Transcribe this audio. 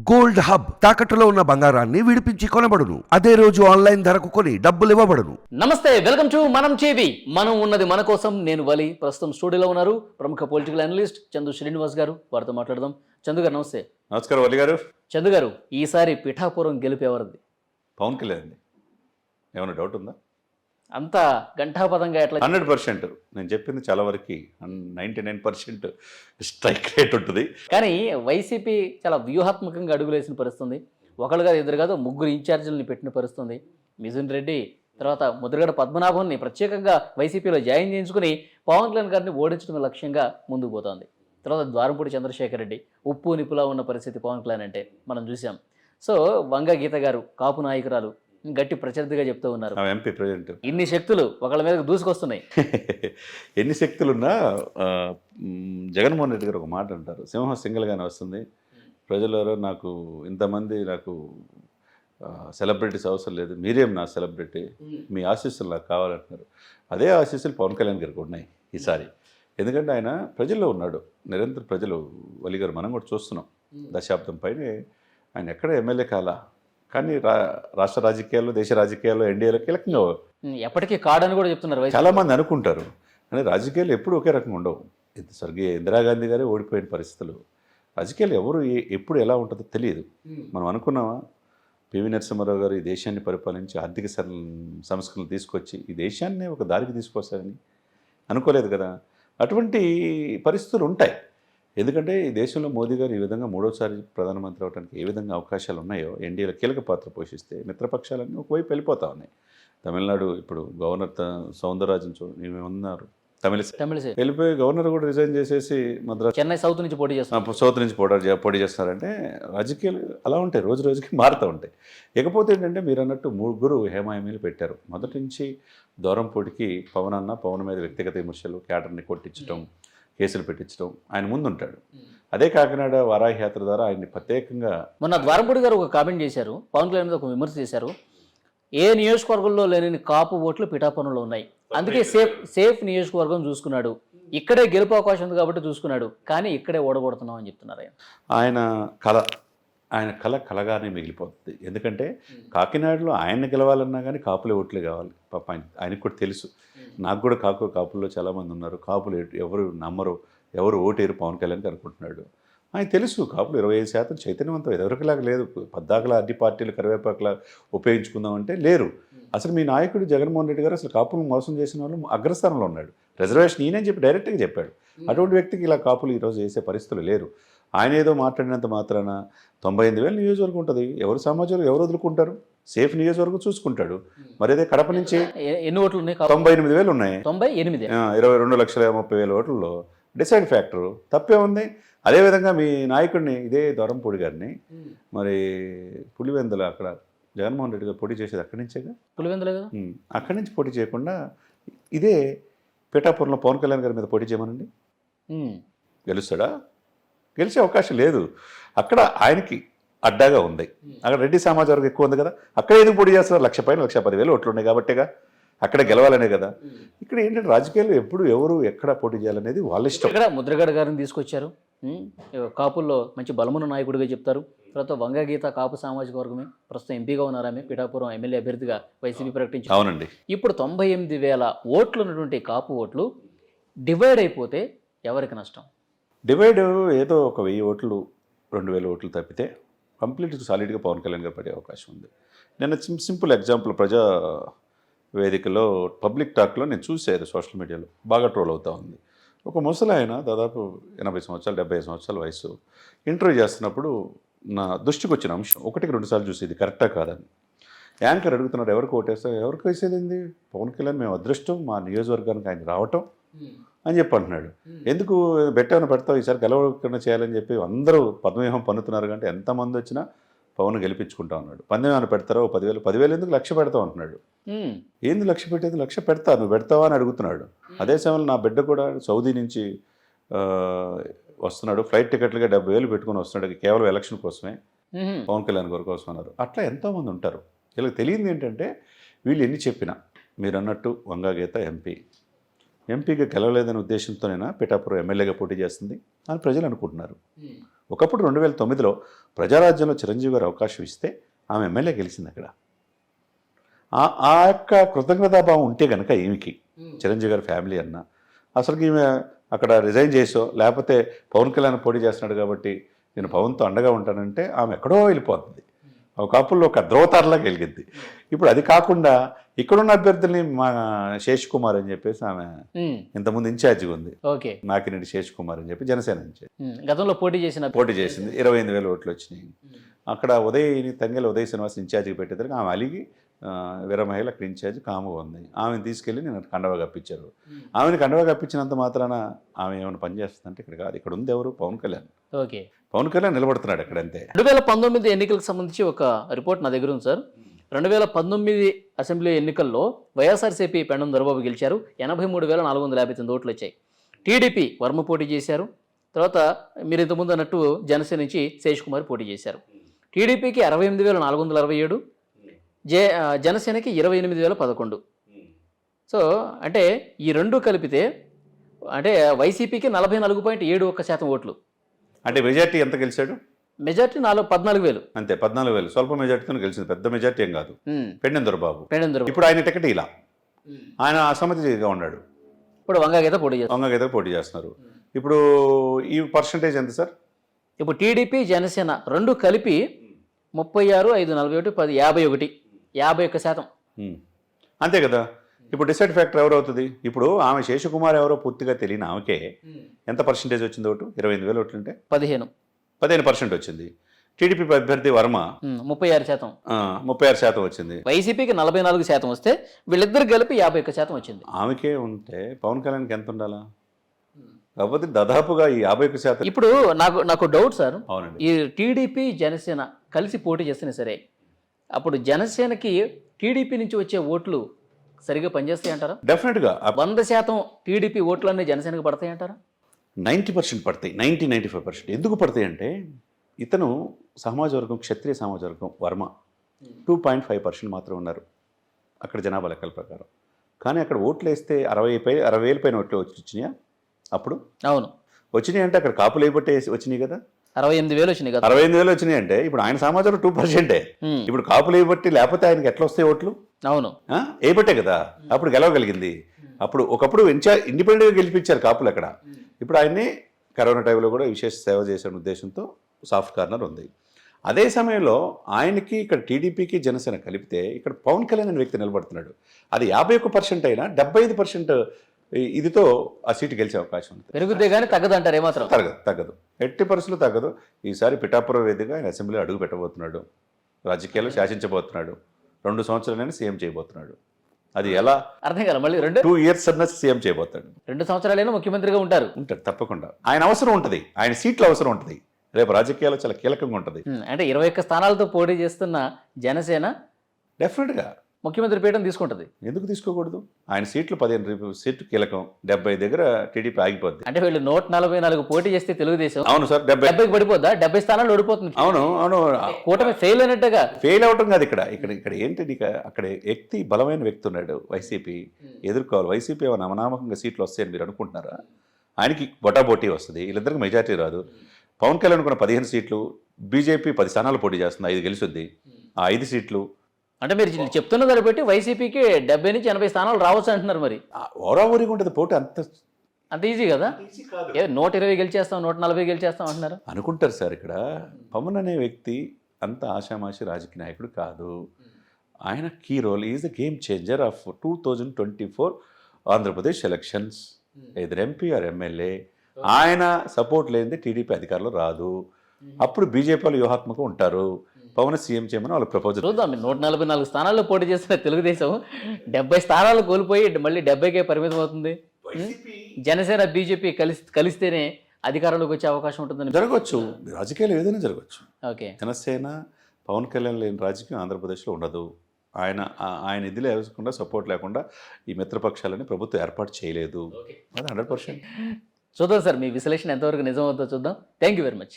Gold hub తాకట్టులో ఉన్న బంగారాన్ని విడిపించి కొనబడును. అదే రోజు ఆన్లైన్ ధరకు కొని డబ్బులు ఇవ్వబడును. నమస్తే వెల్కమ్ టు మనం చేవి మనం ఉన్నది మన కోసం నేను వలి. ప్రస్తుతం స్టూడియోలో ఉన్నారు ప్రముఖ పొలిటికల్ అనలిస్ట్ చందు శ్రీనివాస్ గారు. వారితో మాట్లాడదాం. చందు గారు నమస్తే. నమస్కారం వల్లి గారు. చందు గారు ఈసారి పిఠాపురం గెలిపేవారిది. పవన్ కళ్యాణ్ అండి. ఏమైనా డౌట్ ఉందా? అంతా ఘంటాపదంగా ఎట్లా హండ్రెడ్ పర్సెంట్. నేను చెప్పింది చాలా వరకు ninety nine percent strike rate ఉంటుంది. కానీ వైసీపీ చాలా వ్యూహాత్మకంగా అడుగులేసిన పరిస్థితుంది. ఒకళ్ళు కాదు ఇద్దరు కాదు ముగ్గురు ఇన్ఛార్జీలని పెట్టిన పరిస్థితుంది. మిథున్ రెడ్డి తర్వాత ముద్రగడ పద్మనాభంని ప్రత్యేకంగా వైసీపీలో జాయిన్ చేయించుకుని పవన్ కళ్యాణ్ గారిని ఓడించడం లక్ష్యంగా ముందుకు పోతోంది. తర్వాత ద్వారంపూడి చంద్రశేఖర్ రెడ్డి ఉప్పు నిప్పులా ఉన్న పరిస్థితి పవన్ కళ్యాణ్ అంటే మనం చూసాం. సో వంగ గీత గారు కాపు నాయకురాలు గట్టి ప్రత్యర్థిగా చెప్తూ ఉన్నారు. ఆ ఎంపీ ప్రెసిడెంట్ ఇన్ని శక్తులు ఒకళ్ళ మీద దూసుకొస్తున్నాయి. ఎన్ని శక్తులున్నా జగన్మోహన్ రెడ్డి గారు ఒక మాట అంటారు. సింహం సింగిల్గానే వస్తుంది. ప్రజలలో నాకు ఇంతమంది నాకు సెలబ్రిటీస్ అవసరం లేదు. మీరేం నా సెలబ్రిటీ? మీ. ఆశీస్సులు నాకు కావాలంటున్నారు. అదే ఆశీస్సులు పవన్ కళ్యాణ్ గారికి ఉన్నాయి ఈసారి. ఎందుకంటే ఆయన ప్రజల్లో ఉన్నాడు. నిరంతరం ప్రజలు వలిగారు మనం కూడా చూస్తున్నాం. దశాబ్దం పైన ఆయన ఎక్కడ ఎమ్మెల్యే కాలా? కానీ రా రాష్ట్ర రాజకీయాల్లో దేశ రాజకీయాల్లో ఎన్డీఏలో కీలకంగా ఎప్పటికీ కాడని కూడా చెప్తున్నారు వైసీపీ. చాలామంది అనుకుంటారు. కానీ రాజకీయాలు ఎప్పుడు ఒకే రకంగా ఉండవు. స్వర్గీయ ఇందిరాగాంధీ గారే ఓడిపోయిన పరిస్థితులు. రాజకీయాలు ఎవరు ఎప్పుడు ఎలా ఉంటుందో తెలియదు. మనం అనుకున్నామా? పివి నరసింహారావు గారు ఈ దేశాన్ని పరిపాలించి ఆర్థిక సంస్కరణలు తీసుకొచ్చి ఈ దేశాన్ని ఒక దారికి తీసుకొస్తారని అనుకోలేదు కదా? అటువంటి పరిస్థితులు ఉంటాయి. ఎందుకంటే ఈ దేశంలో మోదీ గారు ఈ విధంగా మూడోసారి ప్రధానమంత్రి అవడానికి ఏ విధంగా అవకాశాలు ఉన్నాయో ఎన్డీఏలో కీలక పాత్ర పోషిస్తే మిత్రపక్షాలన్నీ ఒకవైపు వెళ్ళిపోతా ఉన్నాయి. తమిళనాడు ఇప్పుడు గవర్నర్ సౌందరరాజన్ చూ ఉన్నారు తమిళ తమిళసే వెళ్ళిపోయి గవర్నర్ కూడా రిజైన్ చేసేసి మద్రాసు చెన్నై సౌత్ నుంచి పోటీ చేస్తున్నారు. సౌత్ నుంచి పోటీ పోటీ చేస్తున్నారంటే రాజకీయాలు అలా ఉంటాయి రోజు రోజుకి మారుతూ ఉంటాయి. ఇకపోతే ఏంటంటే మీరు అన్నట్టు ముగ్గురు హేమాయమీలు పెట్టారు. మొదటి నుంచి దూరంపూడికి పవన్ అన్న పవన్ మీద వ్యక్తిగత విమర్శలు క్యాడర్ని కొట్టించడం కేసులు పెట్టించడం. ఆయన ముందుంటాడు. అదే కాకినాడ వారాహి యాత్ర ద్వారా ఆయన్ని ప్రత్యేకంగా మొన్న ద్వారంపూడి గారు ఒక కామెంట్ చేశారు. పవన్ కళ్యాణ్ మీద ఒక విమర్శ చేశారు. ఏ నియోజకవర్గంలో లేని కాపు ఓట్లు పిఠాపురంలో ఉన్నాయి. అందుకే సేఫ్ సేఫ్ నియోజకవర్గం చూసుకున్నాడు. ఇక్కడే గెలుపు అవకాశం ఉంది కాబట్టి చూసుకున్నాడు. కానీ ఇక్కడే ఓడగొడుతున్నాం అని చెప్తున్నారు ఆయన. ఆయన కళ ఆయన కళ కలగానే మిగిలిపోతుంది. ఎందుకంటే కాకినాడలో ఆయన్ని గెలవాలన్నా కానీ కాపులే ఓట్లే కావాలి. పాప ఆయన ఆయనకు కూడా తెలుసు. నాకు కూడా కాకు కాపుల్లో చాలామంది ఉన్నారు. కాపులు ఎవరు నమ్మరు. ఎవరు ఓటేరు పవన్ కళ్యాణ్ అనుకుంటున్నాడు. ఆయన తెలుసు కాపులు ఇరవై ఐదు శాతం చైతన్యవంతం. ఎవరికిలాగా లేదు. పద్దాకలా అన్ని పార్టీలు కరివేపాకలా ఉపయోగించుకుందామంటే లేరు. అసలు మీ నాయకుడు జగన్మోహన్ రెడ్డి గారు అసలు కాపులను మోసం చేసిన వాళ్ళు అగ్రస్థానంలో ఉన్నాడు. రిజర్వేషన్ ఈయనని చెప్పి డైరెక్ట్గా చెప్పాడు. అటువంటి వ్యక్తికి ఇలా కాపులు ఈరోజు చేసే పరిస్థితులు లేరు. ఆయన ఏదో మాట్లాడినంత మాత్రాన తొంభై ఎనిమిది వేల నియోజకవర్గం ఉంటుంది ఎవరు సమాజంలో ఎవరు వదులుకుంటారు? సేఫ్ నియోజకవర్గం చూసుకుంటాడు. మరి అదే కడప నుంచి ఎన్ని ఓట్లు ఉన్నాయి? తొంభై ఎనిమిది వేలు ఉన్నాయి. తొంభై ఎనిమిది. ఇరవై రెండు లక్షల ముప్పై వేల ఓట్లలో డిసైడ్ ఫ్యాక్టరు. తప్పే ఉంది. అదేవిధంగా మీ నాయకుడిని ఇదే దొరంపూడి గారిని మరి పులివెందుల అక్కడ జగన్మోహన్ రెడ్డి గారు పోటీ చేసేది అక్కడి నుంచేగా? పులివెందులే కదా? అక్కడి నుంచి పోటీ చేయకుండా ఇదే పిఠాపురంలో పవన్ కళ్యాణ్ గారి మీద పోటీ చేయమనండి. గెలుస్తాడా? గెలిచే అవకాశం లేదు. అక్కడ ఆయనకి అడ్డాగా ఉంది. అక్కడ రెడ్డి సమాజ వర్గం ఎక్కువ ఉంది కదా. అక్కడ ఎందుకు పోటీ చేస్తున్నారు? లక్ష పైన లక్ష పదివేలు ఓట్లు ఉన్నాయి కాబట్టేగా అక్కడ గెలవాలనే కదా. ఇక్కడ ఏంటంటే రాజకీయాల్లో ఎప్పుడు ఎవరు ఎక్కడ పోటీ చేయాలనేది వాళ్ళ ఇష్టం. ఇక్కడ ముద్రగడ గారిని తీసుకొచ్చారు. ఉమ్. కాపుల్లో మంచి బలమున్న నాయకుడిగా చెప్తారు. తర్వాత వంగ గీత కాపు సామాజిక వర్గమే ప్రస్తుతం ఎంపీగా ఉన్నారు ఆమె పిఠాపురం ఎమ్మెల్యే అభ్యర్థిగా వైసీపీ ప్రకటించారు అవునండి. ఇప్పుడు తొంభై ఎనిమిది వేల ఓట్లు ఉన్నటువంటి కాపు ఓట్లు డివైడ్ అయిపోతే ఎవరికి నష్టం? డివైడ్ ఏదో ఒక వెయ్యి ఓట్లు రెండు వేల ఓట్లు తప్పితే కంప్లీట్ సాలిడ్గా పవన్ కళ్యాణ్ గారు పడే అవకాశం ఉంది. నేను సింపుల్ ఎగ్జాంపుల్ ప్రజా వేదికలో పబ్లిక్ టాక్లో నేను చూసేది సోషల్ మీడియాలో. బాగా ట్రోల్ అవుతా ఉంది. ఒక ముసలాయన దాదాపు ఎనభై సంవత్సరాలు డెబ్బై సంవత్సరాల వయసు. ఇంటర్వ్యూ చేస్తున్నప్పుడు నా దృష్టికి వచ్చిన అంశం ఒకటికి రెండుసార్లు చూసేది కరెక్టా కాదని యాంకర్ అడుగుతున్నాడు ఎవరికి ఓటేస్తా ఎవరికి వేసేది ఏంది? పవన్ కళ్యాణ్ మేము అదృష్టం మా నియోజకవర్గానికి ఆయన రావటం. అని చెప్పి అంటున్నాడు. ఎందుకు బెట్టేమైనా పెడతావు? ఈసారి గెలవకుండా చేయాలని చెప్పి అందరూ పద్మవ్యూహం పన్నుతున్నారు కంటే ఎంతమంది వచ్చినా పవన్ గెలిపించుకుంటా ఉన్నాడు. పందెం ఏమైనా పెడతారో? పదివేలు పదివేలు ఎందుకు లక్ష పెడతావు అంటున్నాడు. ఏంది లక్ష పెట్టేది? లక్ష పెడతా నువ్వు పెడతావా అని అడుగుతున్నాడు. అదే సమయంలో నా బిడ్డ కూడా సౌదీ నుంచి వస్తున్నాడు. ఫ్లైట్ టికెట్లుగా డెబ్బై వేలు పెట్టుకొని వస్తున్నాడు. కేవలం ఎలక్షన్ కోసమే. పవన్ కళ్యాణ్ గారి కోసం అన్నారు. అట్లా ఎంతోమంది ఉంటారు. వీళ్ళకి తెలియంది ఏంటంటే వీళ్ళు ఎన్ని చెప్పినా మీరు అన్నట్టు వంగాగీత ఎంపీ. ఎంపీగా గెలవలేదనే ఉద్దేశంతోనైనా పిఠాపురం ఎమ్మెల్యేగా పోటీ చేస్తుంది అని ప్రజలు అనుకుంటున్నారు. ఒకప్పుడు రెండు వేల తొమ్మిదిలో ప్రజారాజ్యంలో చిరంజీవి గారు అవకాశం ఇస్తే ఆమె ఎమ్మెల్యే గెలిచింది అక్కడ. ఆ- ఆ యొక్క కృతజ్ఞతాభావం ఉంటే కనుక ఈమెకి చిరంజీవి గారి ఫ్యామిలీ అన్న. అసలు ఈమె అక్కడ రిజైన్ చేసో లేకపోతే పవన్ కళ్యాణ్ పోటీ చేస్తున్నాడు కాబట్టి నేను పవన్తో అండగా ఉంటానంటే ఆమె ఎక్కడో వెళ్ళిపోతుంది ఒక అప్పుల్లో ఒక ధ్రువతారలాగా వెలిగింది ఇప్పుడు అది కాకుండా ఇక్కడున్న అభ్యర్థుల్ని మా శేష్ కుమార్ అని చెప్పేసి ఆమె ఇంతకుముందు ఇన్ఛార్జిగా ఉంది. ఓకే. నాకిరెడ్డి శేష్ కుమార్ అని చెప్పి జనసేన నుంచి. గతంలో పోటీ చేసిన పోటీ చేసింది. ఇరవై ఎనిమిది వేల ఓట్లు వచ్చినాయి. అక్కడ ఉదయ్ తంగెల ఉదయ్ శ్రీనివాస్ ఇన్ఛార్జికి పెట్టేసరికి ఆమె అలిగి ఆ, వీర మహిళ అక్కడ ఇన్ఛార్జ్ కాముగా ఉంది. ఆమెను తీసుకెళ్ళి నేను కండవ కప్పించారు. ఆమెను కండవ కప్పించినంత మాత్రాన ఆమె ఏమైనా పని చేస్తుందంటే ఇక్కడ కాదు. ఇక్కడ ఉంది ఎవరు? పవన్ కళ్యాణ్. ఓకే. పవన్ కళ్యాణ్ నిలబడుతున్నాడు అక్కడ అంతే రెండు వేల పంతొమ్మిది ఎన్నికలకు సంబంధించి ఒక రిపోర్ట్ నా దగ్గర ఉంది సార్. రెండు వేల పంతొమ్మిది అసెంబ్లీ ఎన్నికల్లో వైఎస్ఆర్సీపీ పెండం దొరబాబు గెలిచారు. ఎనభై మూడు వేల నాలుగు వందల యాభై తొమ్మిది ఓట్లు వచ్చాయి. టీడీపీ వర్మ పోటీ చేశారు. తర్వాత మీరు ఇంతకుముందు అన్నట్టు జనసేన నుంచి శేష్ కుమార్ పోటీ చేశారు. టీడీపీకి అరవై ఎనిమిది వేల నాలుగు వందల అరవై ఏడు జే జనసేనకి ఇరవై ఎనిమిది వేల పదకొండు. సో అంటే ఈ రెండు కలిపితే అంటే వైసీపీకి నలభై నాలుగు పాయింట్ ఏడు ఒక్క శాతం ఓట్లు. అంటే మెజార్టీ ఎంత గెలిచాడు? మెజార్టీ నాలుగు పద్నాలుగు వేలు. అంతే పద్నాలుగు వేలు. స్వల్ప మెజార్టీతో గెలిచింది. పెద్ద మెజార్టీ ఏం కాదు. పెండెందర్ బాబు పెండం దొరబాబు ఇప్పుడు ఆయన టికెట్ ఇలా. ఆయన అసమ్మతిగా ఉన్నాడు. ఇప్పుడు వంగగీత పోటీ చేస్తారు వంగగీత పోటీ చేస్తున్నారు. ఇప్పుడు ఈ పర్సంటేజ్ ఎంత సార్? ఇప్పుడు టీడీపీ జనసేన రెండు కలిపి ముప్పై ఆరు ఐదు నలభై ఒకటి పది యాభై ఒకటి. యాభై ఒక్క శాతం. అంతే కదా. ఇప్పుడు డిసైడ్ ఫ్యాక్టర్ ఎవరు అవుతుంది ఇప్పుడు ఆమె శేషకుమార్ ఎవరో పూర్తిగా తెలియని ఆమెకే ఎంత పర్సంటేజ్ వచ్చింది ఓటు ఇరవై ఎనిమిది వేలు ఓట్లుంటే పదిహేను. పదిహేను పర్సెంట్ వచ్చింది. టీడీపీ అభ్యర్థి వర్మ ముప్పై ఆరు శాతం. ముప్పై ఆరు శాతం వచ్చింది. వైసీపీకి నలభై నాలుగు శాతం వస్తే వీళ్ళిద్దరు కలిపి యాభై ఒక్క శాతం వచ్చింది. ఆమెకే ఉంటే పవన్ కళ్యాణ్కి ఎంత ఉండాలా? కాకపోతే దాదాపుగా ఈ యాభై ఒక్క శాతం ఇప్పుడు నాకు నాకు డౌట్ సార్. అవునండి. ఈ టీడీపీ జనసేన కలిసి పోటీ చేస్తేనే సరే. అప్పుడు జనసేనకి టీడీపీ నుంచి వచ్చే ఓట్లు సరిగా పనిచేస్తాయి అంటారా? డెఫినెట్గా వంద శాతం టీడీపీ ఓట్లన్నీ జనసేనకు పడతాయి అంటారా? నైంటీ పర్సెంట్ పడతాయి. Ninety ninety five percent. ఎందుకు పడతాయి అంటే ఇతను సమాజ వర్గం క్షత్రియ సమాజ వర్గం Varma two point five percent మాత్రం ఉన్నారు అక్కడ జనాభా లెక్కల ప్రకారం. కానీ అక్కడ ఓట్లు వేస్తే అరవై పై అరవై వేల పైన ఓట్లు వచ్చి వచ్చినాయా? అప్పుడు? అవును. వచ్చినాయి అంటే అక్కడ కాపులు వేయబట్టే వచ్చినాయి కదా? అరవై ఎనిమిది వేలు వచ్చినాయి కదా. అరవై ఎనిమిది వేలు వచ్చినాయి అంటే ఇప్పుడు ఆయన సమాజంలో టూ పర్సెంటే. ఉమ్, ఇప్పుడు కాపులు వేయబట్టి లేకపోతే ఆయనకి ఎట్లా వస్తాయి ఓట్లు? అవును? వేయబట్టే కదా? అప్పుడు గెలవగలిగింది. అప్పుడు ఒకప్పుడు ఇన్ఛా ఇండిపెండెంట్గా గెలిపించారు కాపులు అక్కడ. ఇప్పుడు ఆయన్ని కరోనా టైంలో కూడా విశేష సేవ చేసే ఉద్దేశంతో సాఫ్ట్ కార్నర్ ఉంది. అదే సమయంలో ఆయనకి ఇక్కడ టీడీపీకి జనసేన కలిపితే ఇక్కడ పవన్ కళ్యాణ్ అనే వ్యక్తి నిలబడుతున్నాడు. అది యాభై ఒక్క పర్సెంట్ అయినా డెబ్బై ఐదు పర్సెంట్ ఇదితో ఆ సీటు గెలిచే అవకాశం ఉంది. పెరుగుద్దే కానీ తగ్గదంటారు ఏమాత్రం? తగ్గదు తగ్గదు. ఎట్టి పరిస్థితులు తగ్గదు. ఈసారి పిఠాపురం వేదికగా ఆయన అసెంబ్లీలో అడుగు పెట్టబోతున్నాడు. రాజకీయాల్లో శాసించబోతున్నాడు. రెండు సంవత్సరాలైనా సీఎం చేయబోతున్నాడు. అది ఎలా? అర్థం కదా మళ్ళీ రెండు? టూ ఇయర్స్ అన్న సీఎం చేయబోతాడు. రెండు సంవత్సరాలైనా ముఖ్యమంత్రిగా ఉంటారు. ఉంటాడు తప్పకుండా. ఆయన అవసరం ఉంటుంది. ఆయన సీట్ల అవసరం ఉంటుంది. రేపు రాజకీయాల్లో చాలా కీలకంగా ఉంటుంది. అంటే ఇరవై ఒక్క స్థానాలతో పోటీ చేస్తున్న జనసేన? డెఫినెట్గా ముఖ్యమంత్రి పీఠం తీసుకుంటది. ఎందుకు తీసుకోకూడదు? ఆయన సీట్లు పదిహేను రేపు సీట్లు కీలకం. డెబ్బై దగ్గర టీడీపీ ఆగిపోద్ది. అంటే వీళ్ళు నూట నలభై నాలుగు పోటీ చేస్తే తెలుగుదేశం అవును సార్ డెబ్బై డెబ్బైకి పడిపోద్దా? డెబ్బై స్థానాలు ఓడిపోతుంది. అవును అవును. కూటమి ఫెయిల్ అయినట్టుగా. ఫెయిల్ అవటం కాదు ఇక్కడ. ఇక్కడ ఇక్కడ ఏంటి నీకు? అక్కడ వ్యక్తి బలమైన వ్యక్తి ఉన్నాడు వైసీపీ. ఎదుర్కోవాలి. వైసీపీ ఏమైనా అమనామకంగా సీట్లు వస్తాయని మీరు అనుకుంటున్నారా? ఆయనకి బొటాబోటీ వస్తుంది. వీళ్ళిద్దరికి మెజార్టీ రాదు. పవన్ కళ్యాణ్ అనుకున్న పదిహేను సీట్లు బీజేపీ పది స్థానాలు పోటీ చేస్తుంది. ఐదు గెలుస్తుంది. ఆ ఐదు సీట్లు అంటే మీరు చెప్తున్న దాన్ని బట్టి వైసీపీకి డెబ్బై నుంచి ఎనభై స్థానాలు రావచ్చు అంటున్నారు మరి. ఓరావూరిగా ఉంటుంది పోటీ అంత అంత ఈజీ కదా? ఏ నూట ఇరవై గెలిచేస్తాం నూట నలభై గెలిచేస్తాం అంటున్నారు. అనుకుంటారు సార్ ఇక్కడ. పవన్ అనే వ్యక్తి అంత ఆషామాషి రాజకీయ నాయకుడు కాదు. ఆయన key role is the game changer of two thousand twenty four Andhra Pradesh elections. ఎదురు ఎంపీ ఆర్ ఎమ్మెల్యే. ఆయన సపోర్ట్ లేనిది టీడీపీ అధికారంలో రాదు. అప్పుడు బీజేపీ వాళ్ళు వ్యూహాత్మకంగా ఉంటారు. పవన్ సీఎం చేయమని వాళ్ళ ప్రపోజల్. చూద్దాం నూట నలభై నాలుగు స్థానాల్లో పోటీ చేస్తున్న తెలుగుదేశం డెబ్బై స్థానాలు కోల్పోయి మళ్ళీ డెబ్బైకే పరిమితం అవుతుంది. జనసేన బీజేపీ కలిసి కలిస్తేనే అధికారంలోకి వచ్చే అవకాశం ఉంటుందని జరగవచ్చు రాజకీయాలు ఏదైనా జరగవచ్చు ఓకే. జనసేన పవన్ కళ్యాణ్ లేని రాజకీయం ఆంధ్రప్రదేశ్లో ఉండదు. ఆయన ఆయన ఇదిలో వేసుకుండా సపోర్ట్ లేకుండా ఈ మిత్రపక్షాలని ప్రభుత్వం ఏర్పాటు చేయలేదు. అది హండ్రెడ్ పర్సెంట్. చూద్దాం సార్ మీ విశ్లేషణ ఎంతవరకు నిజం అవుతుందో చూద్దాం. Thank you very much